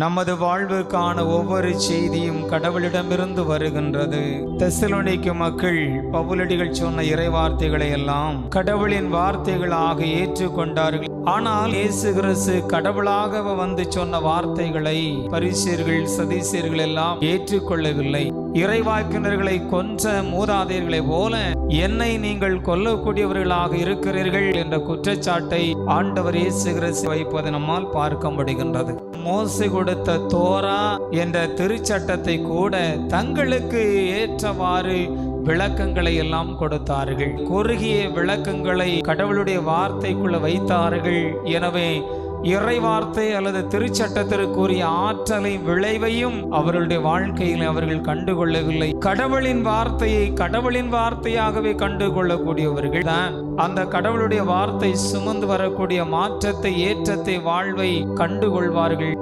நமது வாழ்வுக்கான ஒவ்வொரு செய்தியும் கடவுளிடமிருந்து வருகின்றது. தெசலோனிக்கு மக்கள் பவுலடிகள் சொன்ன இறைவார்த்தைகளை எல்லாம் கடவுளின் வார்த்தைகளாக ஏற்றுக்கொண்டார்கள். ஆனால் இயேசு கிறிஸ்து கடவுளாக வந்து சொன்ன வார்த்தைகளை பரிசியர்கள் சதீசியர்கள் எல்லாம் ஏற்றுக்கொள்ளவில்லை. இறைவாக்கினர்களை கொன்ற மூதாதையர்களை போல என்னை நீங்கள் கொல்லக்கூடியவர்களாக இருக்கிறீர்கள் என்ற குற்றச்சாட்டை ஆண்டவர் இயேசு கிறிஸ்து வைப்பதை நம்மால் பார்க்க முடிகின்றது. மோசே கொடுத்த தோரா என்ற திருச்சட்டத்தை கூட தங்களுக்கு ஏற்றவாறு விளக்கங்களை எல்லாம் கொடுத்தார்கள். குறுகிய விளக்கங்களை கடவுளுடைய வார்த்தைக்குள்ள வைத்தார்கள். எனவே இறை வார்த்தை அல்லது திருச்சட்டத்திற்குரிய ஆற்றலை விளைவையும் அவர்களுடைய வாழ்க்கையில் அவர்கள் கண்டுகொள்ளவில்லை. கடவுளின் வார்த்தையை கடவுளின் வார்த்தையாகவே கண்டுகொள்ளக்கூடியவர்கள் தான். அந்த கடவுளுடைய வார்த்தை சுமந்து வரக்கூடிய மாற்றத்தை ஏற்றத்தை வாழ்வை கண்டுகொள்வார்கள்.